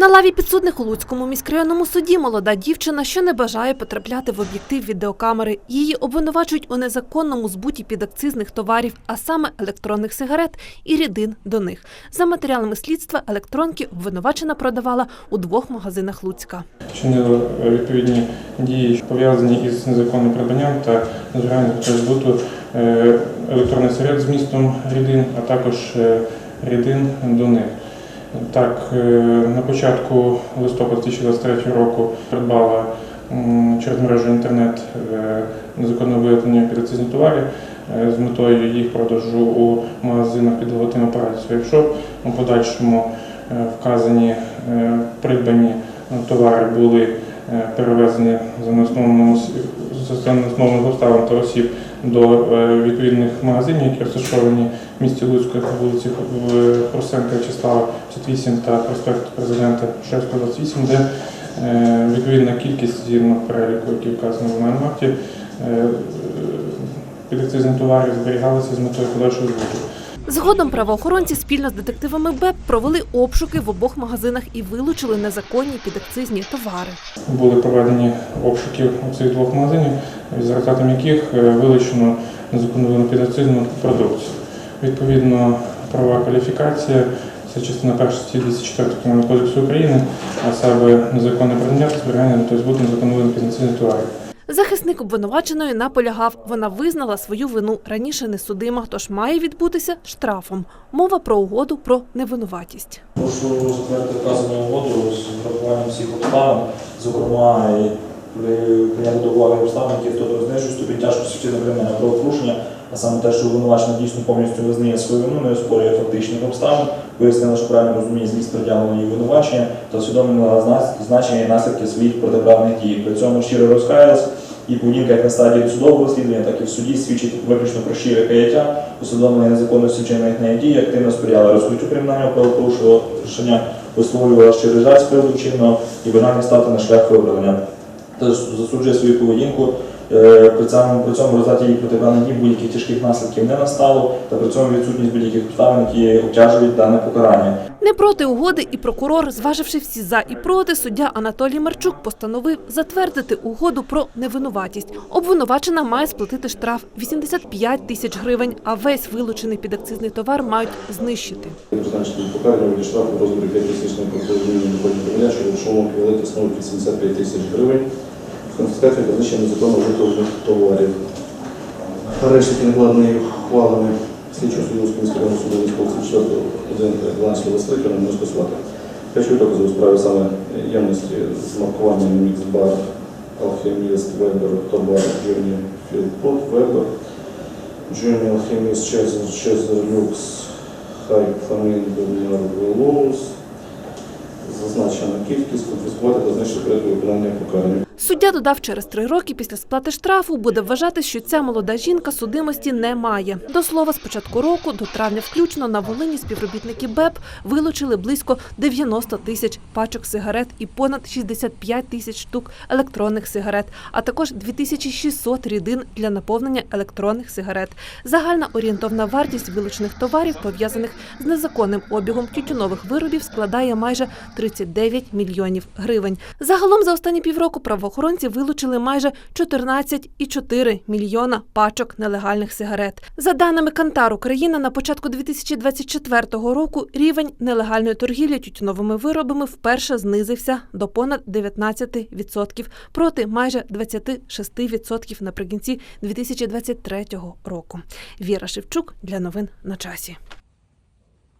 На лаві підсудних у Луцькому міськрайонному суді молода дівчина, що не бажає потрапляти в об'єктив відеокамери. Її обвинувачують у незаконному збуті підакцизних товарів, а саме електронних сигарет і рідин до них. За матеріалами слідства електронки обвинувачена продавала у двох магазинах Луцька. Чинили відповідні дії, пов'язані із незаконним придбанням та збиранням збуту е, електронних сигарет з містом рідин, а також е, рідин до них. Так, е, на початку листопада 2023 року придбала через мережу інтернет незаконно виявлені підацизні товари е, з метою їх продажу у магазинах під логотипом апаратів «Свейпшоп». У подальшому е, вказані е, придбані е, товари були е, перевезені за неосновним обставин та осіб до е, відповідних магазинів, які розташовані в місті Луцьку по вулиці Просенка Вячеслава 58 та проспект президента Шевського 28, де е, відповідна кількість згідно переліку, який вказаний в е, підакцизних товарів зберігалися з метою подальшого збуту. Згодом правоохоронці спільно з детективами БЕП провели обшуки в обох магазинах і вилучили незаконні підакцизні товари. Були проведені обшуки у цих двох магазинів, за результатом яких е, вилучено незаконну підакцизну продукцію. Відповідно, правова кваліфікація це частина перша статті 204 Кримінального кодексу України, а саме незаконне та зберігання та збут незаконно підакцизних товарів. Захисник обвинуваченої наполягав, вона визнала свою вину раніше не судима, тож має відбутися штрафом. Мова про угоду про невинуватість. Прошу затвердити вказану угоду з врахуванням всіх обставин, зокрема і при- прийняти до уваги обставин, які хто знижує ступінь тяжкості кримінального правопорушення, а саме те, що обвинувачена дійсно повністю визнає свою вину, не оспорює фактичних обставин, пояснила, що правильно розуміє зміст притягненого її винувачення та усвідомлена значення і наслідки своїх протиправних дій. При цьому щиро розкаялась і поведінка як на стадії судового розслідування, так і в суді свідчить виключно про щире каяття, усвідомлення незаконності вчинених нею дій, активно сприяла розкриттю кримінального правопорушення, висловлювала щирий жаль з приводу вчиненого і банально стати на шлях виправлення. Та засуджує свою поведінку. Е, При цьому, при цьому результаті її протиправних дій будь-яких тяжких наслідків не настало, та при цьому відсутність будь-яких обставин, які обтяжують дане покарання. Не проти угоди і прокурор, зваживши всі за і проти, суддя Анатолій Марчук постановив затвердити угоду про невинуватість. Обвинувачена має сплатити штраф 85 тисяч гривень, а весь вилучений підакцизний товар мають знищити. Призначити покарання від штрафу розмірі 5 тисяч на проходження доходів що грошовому еквіваленті становить 85 тисяч гривень. Конфіскація та знищення незаконно виготовлених товарів. Арешт, які ухвалами слідчого суду з міського суду 4 12 23 не скасувати. Речові докази у справі саме ємності з маркуванням Міксбар, Алхіміст, Вебер, Тобар, Джуні, Філпот, Вебер, Джуні, Алхіміст, Чезер, Чезер, Люкс, Хай Фламінго Лоус, зазначена кількість, конфіскувати та знищити порядку виконання покарання. Суддя додав, через три роки після сплати штрафу буде вважати, що ця молода жінка судимості не має. До слова, з початку року до травня включно на Волині співробітники БЕП вилучили близько 90 тисяч пачок сигарет і понад 65 тисяч штук електронних сигарет, а також 2600 рідин для наповнення електронних сигарет. Загальна орієнтовна вартість вилучених товарів, пов'язаних з незаконним обігом тютюнових виробів, складає майже 39 мільйонів гривень. Загалом за останні півроку правоохоронці вилучили майже 14,4 мільйона пачок нелегальних сигарет. За даними Кантар Україна, на початку 2024 року рівень нелегальної торгівлі тютюновими виробами вперше знизився до понад 19% проти майже 26% наприкінці 2023 року. Віра Шевчук для новин на часі.